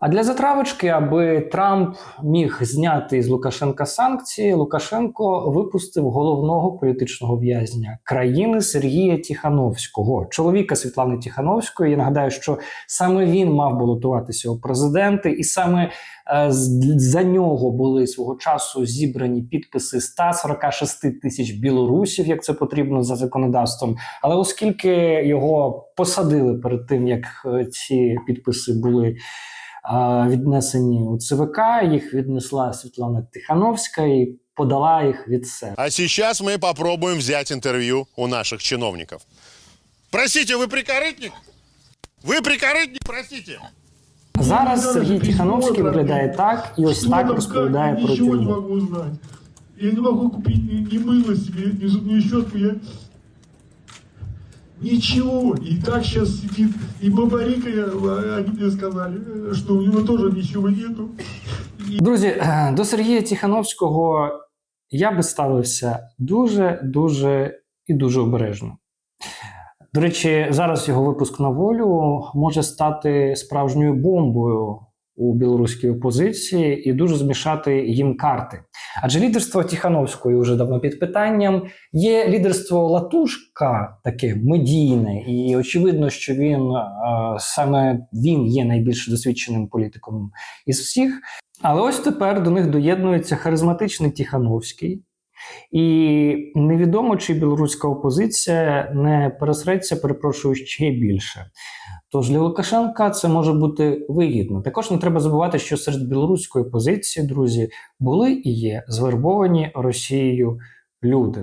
А для затравочки, аби Трамп міг зняти з Лукашенка санкції, Лукашенко випустив головного політичного в'язня країни Сергія Тіхановського, чоловіка Світлани Тіхановської. Я нагадаю, що саме він мав балотуватися у президенти, і саме е, за нього були свого часу зібрані підписи 146 тисяч білорусів, як це потрібно за законодавством. Але оскільки його посадили перед тим, як е, ці підписи були віднесені у ЦВК, їх віднесла Світлана Тихановська і подала їх від себе. А сейчас мы попробуем взять интервью у наших чиновников. Простите, вы прикорытник? Вы прикорытник, простите? Зараз Сергій Тихановський виглядає так і ось Что так там, розповідає как, про ничего не тюрму. могу узнать. Я не могу купить ни, ни мыло себе, ни зубную щетку. Я... Ничего. И так сейчас сидит. И Бабарика, а, они мне сказали, э, что у него тоже ничего нету. Друзі, е, до Сергія Тихановського я би ставився дуже, дуже і дуже обережно. До речі, зараз його випуск на волю може стати справжньою бомбою у білоруській опозиції і дуже змішати їм карти. Адже лідерство Тихановської вже давно під питанням. Є лідерство Латушка, таке медійне, і очевидно, що він е, саме він є найбільш досвідченим політиком із всіх. Але ось тепер до них доєднується харизматичний Тихановський. І невідомо, чи білоруська опозиція не пересреться, перепрошую, ще більше. Тож для Лукашенка це може бути вигідно. Також не треба забувати, що серед білоруської опозиції, друзі, були і є звербовані Росією люди.